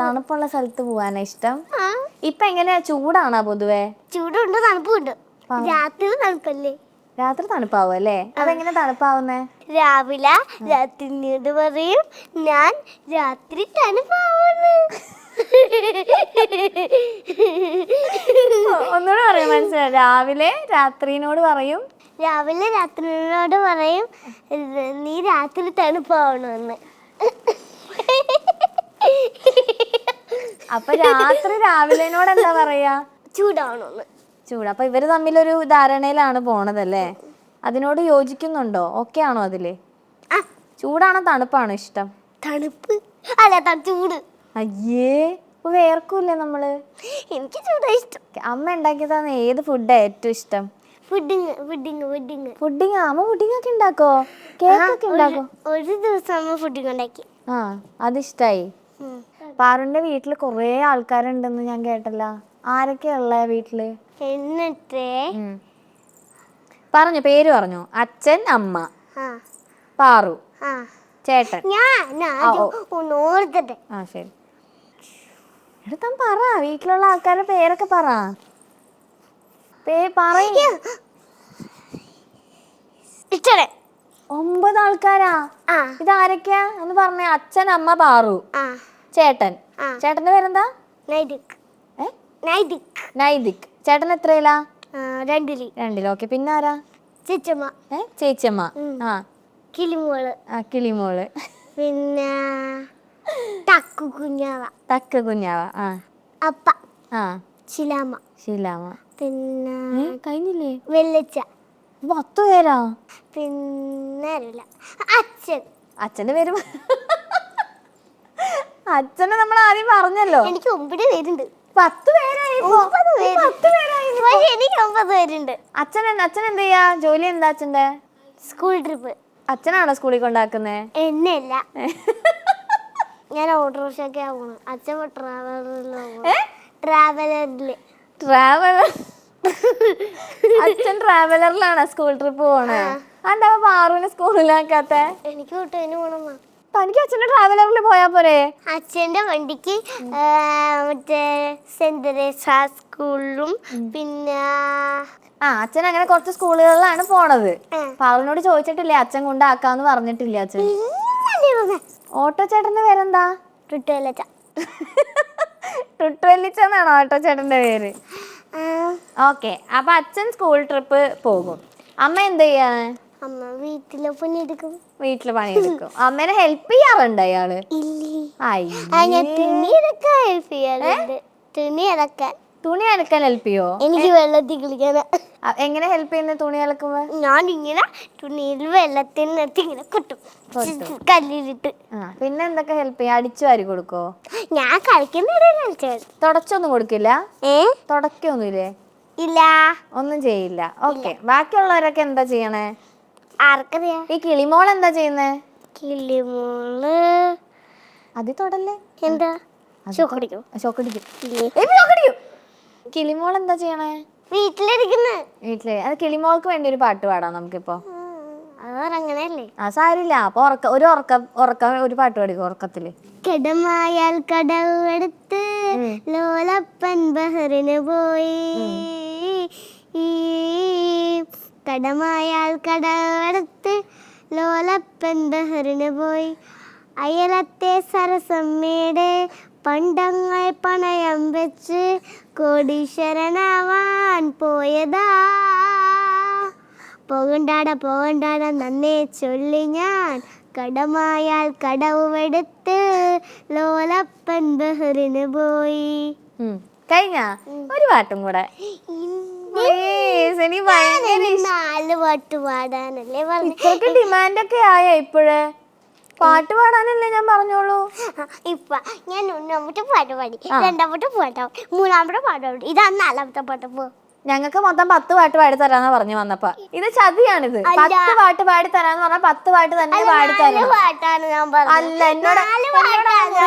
തണുപ്പുള്ള സ്ഥലത്ത് പോവാനാ ഇഷ്ടം? ആ. ഇപ്പൊ എങ്ങനെയാ? ചൂടാണോ പൊതുവേ? ചൂടുണ്ട് തണുപ്പുണ്ട്. രാത്രി തണുപ്പല്ലേ? രാത്രി തണുപ്പാവും അല്ലേ? അതെങ്ങനെ തണുപ്പാവുന്നേ? രാവിലെ രാത്രി പറയും ഞാൻ രാത്രി തണുപ്പാവുന്നു. (laughs) ഒന്നുകൂടെ പറയാം മനസ്സിലായി? രാവിലെ രാത്രിനോട് പറയും. രാവിലെ രാത്രിനോട് പറയും നീ രാത്രി തണുപ്പാവണമെന്ന് അപ്പൊ രാത്രി രാവിലെനോട് എന്താ പറയാ? ചൂടാവണമെന്ന് ചൂട്. അപ്പൊ ഇവർ തമ്മിലൊരു ധാരണയിലാണ് പോണതല്ലേ? അതിനോട് യോജിക്കുന്നുണ്ടോ? ഓക്കെ ആണോ അതിൽ? ചൂടാണോ തണുപ്പാണോ ഇഷ്ടം? തണുപ്പ്? അല്ല ചൂട്. അയ്യേ ഇപ്പൊ വേർക്കൂലേ നമ്മൾ? എനിക്ക് ചൂടാ ഇഷ്ടം. അമ്മ ഉണ്ടാക്കി തന്ന ഏത് ഫുഡാ ഏറ്റവും ഇഷ്ടം? Pudding pudding pudding. പുഡിങ് അമ്മ പുഡിങ് ഒക്കെ ഉണ്ടാക്കോ? കേക്ക് ഒക്കെ ഉണ്ടാക്കോ? ഒരു ദിവസം അമ്മ പുഡിങ് ഉണ്ടാക്കി. ആ അതിഷ്ടായി. പാറുന്റെ വീട്ടിൽ കൊറേ ആൾക്കാരുണ്ടെന്ന് ഞാൻ കേട്ടല്ല. ആരൊക്കെയുള്ള വീട്ടിൽ? എന്നിട്ട്? പറഞ്ഞു പേര് പറഞ്ഞു. അച്ഛൻ അമ്മ. പാറു. ചേട്ടൻ. ഞാൻ ആ ശരി. എടുത്താൻ പറ. വീട്ടിലുള്ള ആൾക്കാരുടെ പേരൊക്കെ പറ. പേ പറയ. ഇഷ്ടടെ ഒമ്പത് ആൾക്കാരാ. ഇതാരൊക്കെയാ? എന്ന് പറഞ്ഞ അച്ഛൻ അമ്മ പാറു. ചേട്ടൻ. ചേട്ടന്റെ പേരെന്താ? നൈദിക് നൈദിക് നൈതിക്. ചേട്ടൻ എത്രയിലാ? രണ്ടിലി രണ്ടിലി. രണ്ടിലോ. ഓക്കെ. പിന്നെ ആരാ ചിച്ചമ്മ ഏ ചേച്ചമ്മ ആ. കിളിമോൾ. ആ കിളിമോൾ. പിന്നെ തക്കു കുഞ്ഞാവ തക്ക കുഞ്ഞാവ ആ. അപ്പ. ആ. ശിലാമ ശിലാമ പിന്നെ ഏ കഴിഞ്ഞില്ലേ? വെള്ളച്ച. പത്ത് പേരാ? പിന്നെ ആരുമില്ല അച്ഛൻ. അച്ഛന്റെ പേര് പ- അച്ഛനെ നമ്മൾ ആദ്യം പറഞ്ഞല്ലോ. എനിക്ക് ഒമ്പത് പേരുണ്ട്. പത്ത് പേരായി ഇപ്പൊ. ഒമ്പത് പേര്. പത്ത് പേരായി പക്ഷെ എനിക്ക് ഒമ്പത് പേരുണ്ട്. അച്ഛൻ എന്താ അച്ഛൻ എന്ത് ചെയ്യാ? ജോലി എന്താ അച്ഛന്റെ സ്കൂൾ ട്രിപ്പ്. അച്ഛനാണോ സ്കൂളിൽ കൊണ്ടാക്കുന്നേ? എന്നെയല്ല. (laughs) ഞാൻ ഓട്ടോറിക്ഷയ്ക്കാ പോണു. അച്ഛൻ ട്രാവലറിൽ ട്രാവലറിൽ ട്രാവലർ അച്ഛൻ ട്രാവലറിലാണ് സ്കൂൾ ട്രിപ്പ് പോണേ. എന്താ പാറുവിനെ സ്കൂളിലാക്കാത്ത? എനിക്ക് കൂട്ടുകാരി പോണെന്നാ. തനിക്ക് അച്ഛന്റെ ട്രാവലറിൽ പോയാ പോരെ? അച്ഛന്റെ വണ്ടിക്ക് മറ്റേ സെന്റ് തെരേസ സ്കൂളിലും പിന്നെ ആ അച്ഛൻ അങ്ങനെ കുറച്ച് സ്കൂളുകളിലാണ് പോണത്. പാറിനോട് ചോദിച്ചിട്ടില്ലേ അച്ഛൻ കൊണ്ടാക്കാന്ന് പറഞ്ഞിട്ടില്ലേ അച്ഛൻ. ഓട്ടോ ചേട്ടന്റെ പേരെന്താ? ചുട്ടുവെള്ളച്ച. ടുട്ടുവല്ലിച്ചെന്നാണോ ഓട്ടോ ചേട്ടന്റെ പേര് ഓക്കെ അപ്പൊ അച്ഛൻ സ്കൂൾ ട്രിപ്പ് പോകും. അമ്മ എന്ത് ചെയ്യാണ് അമ്മ വീട്ടിലെ പണിയെടുക്കും. വീട്ടിൽ പണിയെടുക്കും. അമ്മേനെ ഹെൽപ്പ് ചെയ്യാറുണ്ട് അയാൾ ഇല്ലേ. അയ്യേ. തുണി അടക്കാൻ ഹെൽപ്പ് ചെയ്യാറുണ്ട്. തുണി ഇറക്കാൻ തുണി അലക്കാൻ ഹെൽപ്പ് ചെയ്യോ? എനിക്ക് വെള്ളത്തിൽ കളിക്കാൻ എങ്ങനെ ഹെൽപ്പ് ചെയ്യുന്ന തുണി അലക്കുമ്പോ? ഞാൻ ഇങ്ങനെ തുണിയിൽ വെള്ളത്തിൽ നിർത്തി ഇങ്ങനെ കൊട്ടും. കല്ലിലിട്ട്. ആ പിന്നെ എന്തൊക്കെ ഹെൽപ്പ് ചെയ്യും? അടിച്ചു വാരി കൊടുക്കോ? ഞാൻ കളിക്കുന്ന തുടച്ചൊന്നും കൊടുക്കില്ല? ഏ? തുടക്കൊന്നുമില്ലേ? ഇല്ല. ഒന്നും ചെയ്യില്ല. ഓക്കെ. ബാക്കിയുള്ളവരൊക്കെ എന്താ ചെയ്യണേ? ആർക്കറിയാ? ഈ കിളിമോൾ എന്താ ചെയ്യുന്നേ? കിളിമോൾ. അത് തൊടല്ലേ? എന്താ? ഷോക്കടിക്കും ഷോക്കടിക്കും കിളിമോൾ എന്താ ചെയ്യണേ? വീട്ടിലിരിക്കുന്നു. വീട്ടിൽ. അത് കിളിമോൾക്ക് വേണ്ടി ഒരു പാട്ട് പാടാം നമുക്കിപ്പോ. അതങ്ങനെയല്ലേ ആ സാരില്ല അപ്പൊ ഉറക്ക ഒരു ഉറക്ക ഉറക്ക ഒരു പാട്ട് പാടിക്കും ഉറക്കത്തിൽ? കടമായാൽ കടവെടുത്ത് ലോലപ്പൻ ബഹറിന് പോയി. കടമായാൽ കടവെടുത്ത് ലോലപ്പൻ ബഹറിന് പോയി. അയലത്തെ സരസമ്മയുടെ പണ്ടങ്ങൾ പണയം വെച്ച് കോടീശ്വരനാവാൻ പോയതാ. പോകണ്ടാട പോകണ്ടാട നന്നേ ചൊല്ലി ഞാൻ കടമായാൽ കടവുമെടുത്ത് ലോലപ്പൻ ബഹറിന് പോയി. കഴിഞ്ഞ? ഒരു പാട്ടും കൂടെ. നാല് പാട്ട് പാടാനല്ലേ ഡിമാൻഡ് ഒക്കെ ആയ ഇപ്പോഴേ? പാട്ട് പാടാനല്ലേ ഞാൻ പറഞ്ഞോളൂ. ഇപ്പൊ ഞാൻ ഒന്നാമത്തെ പാട്ട് പാടി. രണ്ടാമത്തെ പാട്ട് മൂന്നാമത്തെ പാട്ട് പാടി. ഇതാണ് നാലാമത്തെ പാട്ട് പോ. ഞങ്ങൾക്ക് മൊത്തം പത്ത് പാട്ട് പാടി തരാന്ന് പറഞ്ഞു വന്നപ്പോ. ഇത് ചതിയാണിത്. പത്ത് പാട്ട് പാടി തരാന്ന് പറഞ്ഞാൽ പത്ത് പാട്ട് തന്നെ പാടി പറഞ്ഞത്. അല്ല എന്നോട്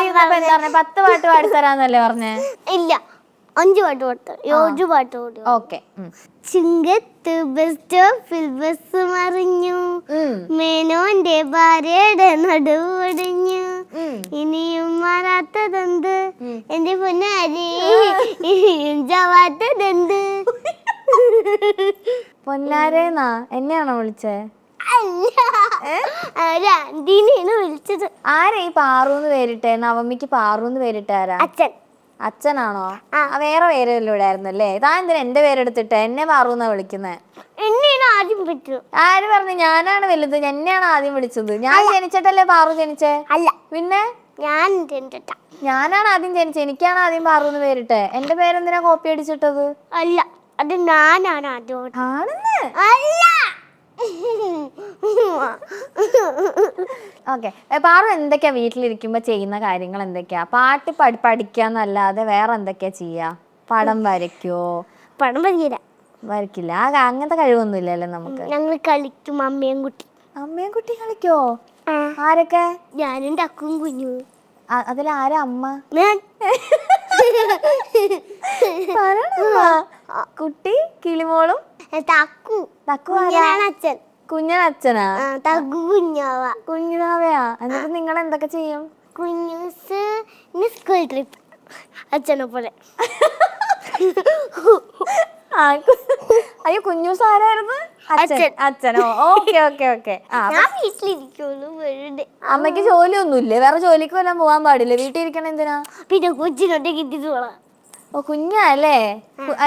എന്നോട് പത്ത് പാട്ട് പാടി തരാന്നല്ലേ പറഞ്ഞേ? ഇല്ല അഞ്ച് പാട്ട് പാട്ട് ഓക്കെ. ചിങ്കത്ത് ബസ് സ്റ്റോപ്പിൽ ബസ് മറിഞ്ഞു മേനോന്റെ ഭാര്യയുടെ നടുവൊടിഞ്ഞു ഇനിയും മാറാത്തതെന്ത്? എന്റെ പൊന്നാരി (laughs) ഇനിയും ചാവാത്തതെന്ത്? (laughs) പൊന്നാരേന്നാ എന്നെയാണോ വിളിച്ചേ? അല്ല വിളിച്ചത്. ആരാ ഈ പാറൂന്ന് പേരിട്ടെ? നവമിക്ക് പാറൂന്ന് പേരിട്ടാരാ അച്ഛൻ. അച്ഛനാണോ? ആ. വേറെ പേരല്ലോ അല്ലേ താൻ എന്തിനാ എന്റെ പേരെടുത്തിട്ട് എന്നെ പാറൂന്നാ വിളിക്കുന്നേ? എന്നെയാണ് ആദ്യം വിളിച്ചത്. ആര് പറഞ്ഞു? ഞാനാണ് വലുത്. എന്നെയാണ് ആദ്യം വിളിച്ചത്. ഞാൻ ജനിച്ചിട്ടല്ലേ പാറു ജനിച്ചേ? അല്ല. പിന്നെ? ഞാൻ ഞാനാണ് ആദ്യം ജനിച്ചത്. എനിക്കാണ് ആദ്യം പാറൂന്ന് പേരിട്ടെ. എന്റെ പേരെന്തിനാ കോപ്പി അടിച്ചിട്ടത്? അല്ല. അത് ഞാനാണ് ആദ്യം ആണെന്ന്? അല്ല. ഓക്കെ. പാറു എന്തൊക്കെയാ വീട്ടിലിരിക്കുമ്പോ ചെയ്യുന്ന കാര്യങ്ങൾ എന്തൊക്കെയാ? പാട്ട് പഠി പഠിക്കാന്നല്ലാതെ വേറെ എന്തൊക്കെയാ ചെയ്യാ? പടം വരയ്ക്കോ? പടം വരയ്ക്കില്ല. വരയ്ക്കില്ല. ആ അങ്ങനത്തെ കഴിവൊന്നും ഇല്ലല്ലോ നമുക്ക് ഞങ്ങൾ കളിക്കും അമ്മയും കുട്ടി. അമ്മയും കുട്ടി കളിക്കോ? ആരൊക്കെ? ഞാനും ടക്കും കുഞ്ഞു. അ- അതിലാരാ അമ്മ? ഞാൻ. പറയണമ്മ. കുട്ടി കിളിമോളും തക്കു ഞാൻ അച്ഛൻ. കുഞ്ഞൻ അച്ഛനാ ആ, തക്കു കുഞ്ഞാവ. കുഞ്ഞിനാവയാ? എന്നിട്ട് നിങ്ങൾ എന്തൊക്കെ ചെയ്യും? Kunjoos school trip. അച്ഛനെ പോലെ. അയ്യോ കുഞ്ഞൂസ് ആരായിരുന്നു? അച്ഛൻ. അച്ഛനോ? Okay okay okay. അമ്മയ്ക്ക് ജോലിയൊന്നുമില്ലേ? വേറെ ജോലിക്ക് വല്ലതും പോകാൻ പാടില്ല? വീട്ടിൽ ഇരിക്കണം എന്തിനാ? പിന്നെ കുഞ്ഞാ ഓ കുഞ്ഞല്ലേ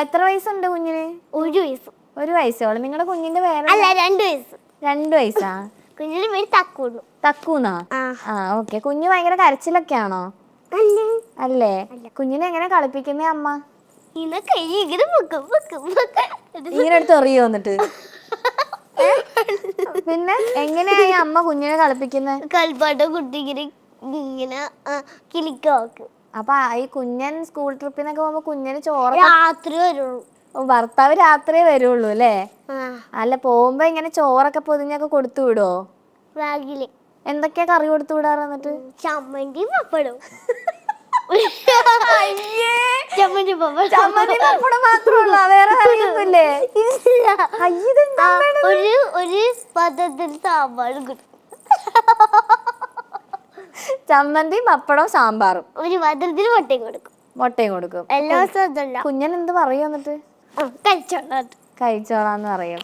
എത്ര വയസ്സുണ്ട് കുഞ്ഞിന്? ഒരു വയസ്സ്. ഒരു വയസ്സോളം നിങ്ങളുടെ കുഞ്ഞിന്റെ പേര് അല്ല രണ്ട് വയസ്സ്. രണ്ട് വയസ്സാ? (laughs) കുഞ്ഞിന് പേര് തക്കുള്ളൂ. തക്കൂന്നാ? ആ. ഓക്കെ. കുഞ്ഞ് ഭയങ്കര കരച്ചിലൊക്കെ ആണോ അല്ല? കുഞ്ഞിനെ എങ്ങനെ കളിപ്പിക്കുന്നേ അമ്മ? ഇങ്ങനെ അടുത്ത് എറിയോ എന്നിട്ട്? (laughs) പിന്നെ എങ്ങനെയാ ഈ അമ്മ കുഞ്ഞിനെ കളിപ്പിക്കുന്നത് കളിപ്പാട്ട കുട്ടി ഇങ്ങനെ ഇങ്ങനെ കിളിക്കോക്ക് അപ്പൊ ഈ കുഞ്ഞൻ സ്കൂൾ ട്രിപ്പിനൊക്കെ പോകുമ്പോ കുഞ്ഞിന് ചോറ് രാത്രി വരുള്ളൂ. ഭർത്താവ് രാത്രിയേ വരുള്ളൂ അല്ലേ? അല്ല പോകുമ്പോ ഇങ്ങനെ ചോറൊക്കെ പൊതിഞ്ഞൊക്കെ കൊടുത്തു വിടുവോ ബാഗിൽ. എന്തൊക്കെയാ കറി കൊടുത്തു വിടാറ് എന്നിട്ട്? ചമ്മന്തി പപ്പടും ചമ്മന്തി പപ്പടം വേറെ കറിയൊന്നുമില്ലേ ഒരു ഒരു പദത്തിൽ കിട്ടും. ചമ്മന്തി പപ്പടം സാമ്പാറും. ഒരു പദത്തിൽ മുട്ടയും കൊടുക്കും. മുട്ടയും കൊടുക്കും. എല്ലാ ദിവസവും കുഞ്ഞൻ എന്ത് പറയും എന്നിട്ട്? കഴിച്ചോളാന്ന് പറയും.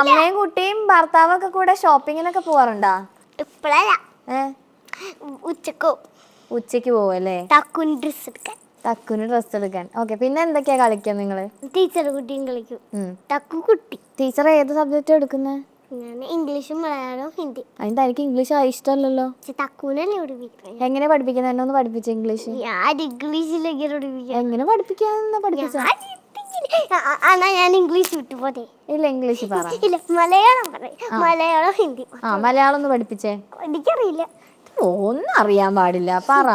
അമ്മയും കുട്ടിയും ഭർത്താവൊക്കെ കൂടെ ഷോപ്പിങ്ങിനൊക്കെ പോവാറുണ്ടാ? ഇപ്പഴല്ല. ഉച്ചക്കോ ഉച്ചയ്ക്ക് പോവല്ലേ? തക്കുൻ ഡ്രസ് എടുക്കാൻ. തക്കുന് ഡ്രസ് എടുക്കാൻ. ഓക്കെ പിന്നെ എന്തൊക്കെയാ കളിക്കുക നിങ്ങൾ ടീച്ചർ കുട്ടിയും കളിക്കും. തക്കു കുട്ടി. ടീച്ചർ ഏത് സബ്ജക്റ്റ് എടുക്കുന്നത് ഇംഗ്ലീഷും മലയാളവും ഹിന്ദി. അതിന് തനിക്ക് ഇംഗ്ലീഷ് ഇഷ്ടമല്ലല്ലോ. തക്കൂനല്ലേ പഠിപ്പിക്കുന്നത് എങ്ങനെ പഠിപ്പിക്കുന്നത് എന്നെ ഒന്ന് പഠിപ്പിച്ച ഇംഗ്ലീഷ് ഞാൻ ഇംഗ്ലീഷിലേക്ക് പഠിപ്പിക്കാം. എങ്ങനെ പഠിപ്പിക്കാന്ന് പഠിപ്പിച്ച? ഞാൻ ഇംഗ്ലീഷ് വിട്ടു പോട്ടെ. ഇല്ല ഇംഗ്ലീഷ് പറ. ഇല്ല മലയാളം പറയും മലയാളം ഹിന്ദി. ആ മലയാളം ഒന്ന് പഠിപ്പിച്ചേ. എനിക്കറിയില്ല. ഒന്നും അറിയാൻ പാടില്ല. പറ.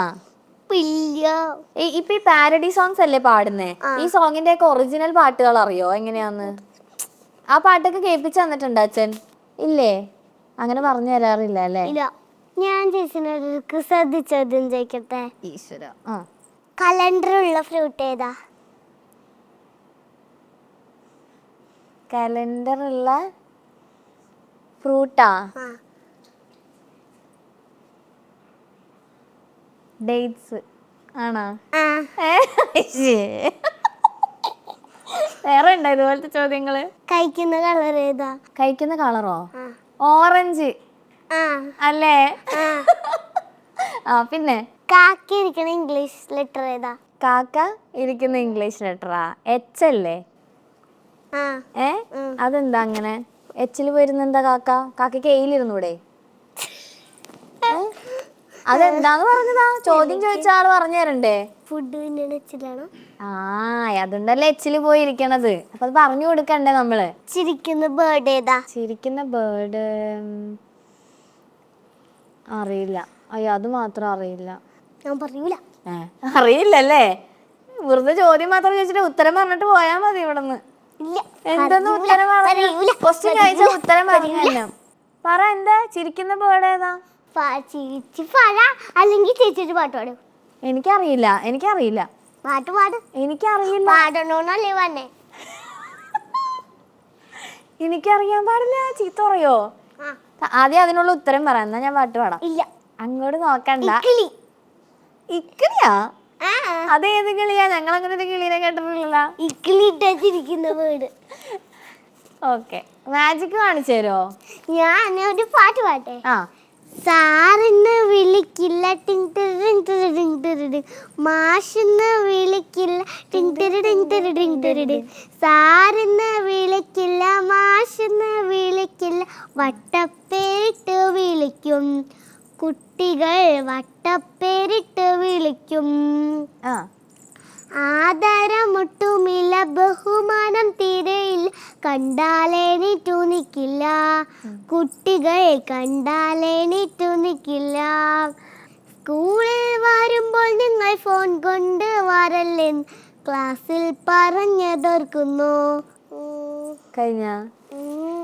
ഇപ്പൊ ഈ പാരഡി സോങ്സ് അല്ലേ പാടുന്നേ? ഈ സോങ്ങിന്റെ ഒക്കെ ഒറിജിനൽ പാട്ടുകൾ അറിയോ? എങ്ങനെയാന്ന്? ആ പാട്ടൊക്കെ കേൾപ്പിച്ചു തന്നിട്ടുണ്ട് അച്ഛൻ? ഇല്ലേ? അങ്ങനെ പറഞ്ഞു തരാറില്ല അല്ലേ? ഞാൻ ചേച്ചിനോട് ശ്രദ്ധിച്ചോദ്യം ചോദിക്കട്ടെ? ഈശ്വര. കലണ്ടർ ഉള്ള ഫ്രൂട്ട് ഏതാ? കലണ്ടർ ഉള്ള ഫ്രൂട്ടാ ഡേറ്റ്സ്. ആണോ. വേറെ ഉണ്ടോ ഇതുപോലത്തെ ചോദ്യങ്ങൾ? കഴിക്കുന്ന കളർ ഏതാ? കഴിക്കുന്ന കളറോ? ഓറഞ്ച്. അല്ലേ? ആ പിന്നെ? കാക്ക ഇരിക്കുന്ന ഇംഗ്ലീഷ് ലെറ്റർ ഏതാ? കാക്ക ഇരിക്കുന്ന ഇംഗ്ലീഷ് ലെറ്ററാ? എച്ച് അല്ലേ? ഏ? അതെന്താ അങ്ങനെ? എച്ചിൽ വരുന്നെന്താ കാക്ക? കാക്കയ്ക്ക് എയിലിരുന്നൂടെ? അതെന്താന്ന് പറഞ്ഞതാ? ചോദ്യം ചോദിച്ച ആൾ പറഞ്ഞു തരണ്ടേ? ഫുഡ് വെച്ചിട്ടാണോ ആ അതുകൊണ്ടല്ലേ എച്ചിൽ പോയിരിക്കണത്. അപ്പൊ അത് പറഞ്ഞു കൊടുക്കണ്ടേ നമ്മൾ? ചിരിക്കുന്ന ബേർഡ് ഏതാ? ചിരിക്കുന്ന ബേർഡ് അറിയില്ല. അയ്യോ അത് മാത്രം അറിയില്ല. ഞാൻ പറയൂല. അറിയില്ലല്ലേ? വെറുതെ ചോദ്യം മാത്രം ചോദിച്ചിട്ട് ഉത്തരം പറഞ്ഞിട്ട് പോയാ മതി ഇവിടെ ഇല്ല എന്തെന്ന് ഉത്തരം പറഞ്ഞു ക്വസ്റ്റ്യൻ ചോദിച്ച ഉത്തരം പറഞ്ഞു. തന്നെ പറ എന്താ? ചിരിക്കുന്ന പേട് ഏതാ? ചിരിച്ച് പറ. അല്ലെങ്കിൽ ചിരിച്ചിട്ട് പാട്ട് പാടും. എനിക്കറിയില്ല. എനിക്കറിയില്ല. പാട്ട് പാട്. എനിക്കറിയില്ല. പാടണോന്നല്ലേ പറഞ്ഞേ. എനിക്കറിയാൻ പാടില്ല. ചീത്ത പറയോ? ആദ്യം അതിനുള്ള ഉത്തരം പറ. എന്നാ ഞാൻ പാട്ട് പാടാം. ഇല്ല. അങ്ങോട്ട് നോക്കണ്ട. കിളി ഇക്കിളിയാ? ആ ഏത് കിളിയാ ഞങ്ങൾ അങ്ങനെ ഒരു കിളീനെ കേട്ടിട്ടില്ല ഇക്കിളി ഇട്ടിരിക്കുന്ന വീട് ഓക്കെ മാജിക് കാണിച്ചു തരുമോ ഞാൻ ഒരു പാട്ട് പാട്ടെ ആ സാറിന്ന് വിളിക്കില്ല ടിങ് ടിങ് ടിങ് മാഷിന്ന് വിളിക്കില്ല ടിങ് ടിങ് ടിങ് ടിറിങ് സാറിന്ന് വിളിക്കില്ല മാഷിന്ന് വിളിക്കില്ല വട്ടപ്പേട്ട് വിളിക്കും കുട്ടികൾ വട്ടപ്പേരിട്ട് വിളിക്കും. ആദരമൊട്ടുമില്ല ബഹുമാനം തീരയിൽ കണ്ടാലേണിറ്റു നിൽക്കില്ല കുട്ടികൾ കണ്ടാലേണിറ്റു നിൽക്കില്ല സ്കൂളിൽ വരുമ്പോൾ നിങ്ങൾ ഫോൺ കൊണ്ട് വരല്ലേ ക്ലാസ്സിൽ പറഞ്ഞതോർക്കുന്നു. കഴിഞ്ഞ?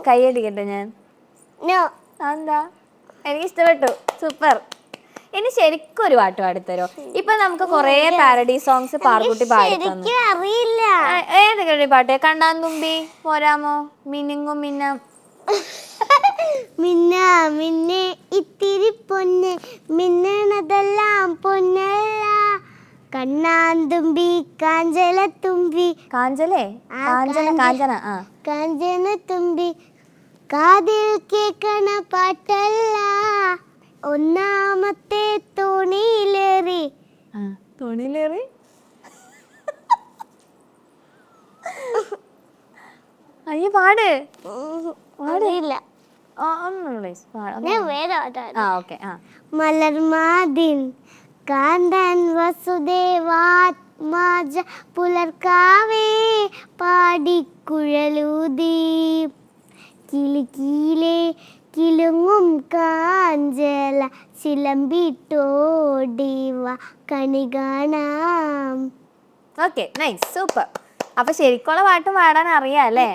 കൈയടിക്കട്ടെ ഞാൻ? എന്താ എനിക്ക് ഇഷ്ടപ്പെട്ടു സൂപ്പർ. ഇനി ശരിക്കും ഒരു പാട്ട് പാടിത്തരോ? ഇപ്പൊ നമുക്ക് കൊറേ പാരഡി സോങ്സ് പാർക്കുട്ടി പാടി അറിയില്ല. ഏതൊക്കെ പാട്ട്? കണ്ടാൻ തുമ്പി പോരാമോ മിനുങ്ങും മിന്ന. മിന്ന മിന്നെ ഇത്തിരി പൊന്ന് മിന്നണതെല്ലാം പൊന്നല്ല. കണ്ണാന്തുമ്പി കാഞ്ചലേ? ആ, കാഞ്ചന കാഞ്ചന. കാഞ്ചന ആ. കാഞ്ചന തുമ്പി കാതിൽ കേക്കണ പാട്ടല്ല. ഒന്നാമത്തെ തുണിയിലേറി. തുണിയിലേറി? അയ്യ പാട്. പാടില്ല മലർമാതിൻ കാന്തൻ വസുദേവാത്മാജ പുലർക്കാവേ പാടിക്കുഴലൂതി. കിളിക്കീലെ കിലുങ്ങും കാഞ്ചല ചിലമ്പിട്ടോടിവ കണി കാണാം. ഓക്കെ നൈസ് സൂപ്പർ അപ്പൊ ശരിക്കുള്ള പാട്ട് പാടാൻ അറിയാം അല്ലേ?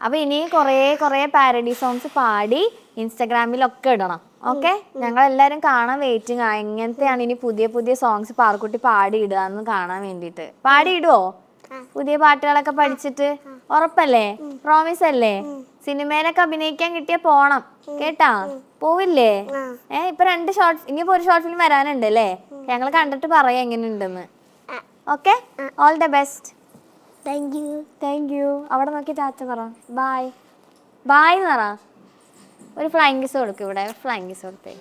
അപ്പൊ ഇനി കുറേ കുറേ പാരഡി സോങ്സ് പാടി ഇൻസ്റ്റഗ്രാമിലൊക്കെ ഇടണം. ഓക്കെ ഞങ്ങൾ എല്ലാരും കാണാൻ വെയിറ്റിംഗ് ആ. എങ്ങനത്തെയാണ് ഇനി പുതിയ പുതിയ സോങ്സ് പാർക്കുട്ടി പാടി എന്ന് കാണാൻ വേണ്ടിട്ട് പാടി ഇടുവോ? പുതിയ പാട്ടുകളൊക്കെ പഠിച്ചിട്ട്? ഉറപ്പല്ലേ? പ്രോമിസ് അല്ലേ? സിനിമയിലൊക്കെ അഭിനയിക്കാൻ കിട്ടിയ പോണം. കേട്ടാ? പോവില്ലേ? ഏ ഇപ്പൊ രണ്ട് ഷോർട്ട് ഇനിയിപ്പോ ഒരു ഷോർട്ട് ഫിലിം വരാനുണ്ട് അല്ലേ? ഞങ്ങൾ കണ്ടിട്ട് പറയാം എങ്ങനെയുണ്ടെന്ന്. Okay? All the best thank you thank you അവിടെ നോക്കി ചാച്ച പറ. ബായ് ബായ് എന്ന് പറ. ഒരു ഫ്ലൈങ് കിസ് കൊടുക്കും ഇവിടെ. ഫ്ലൈങ് കിസ് കൊടുത്തേ.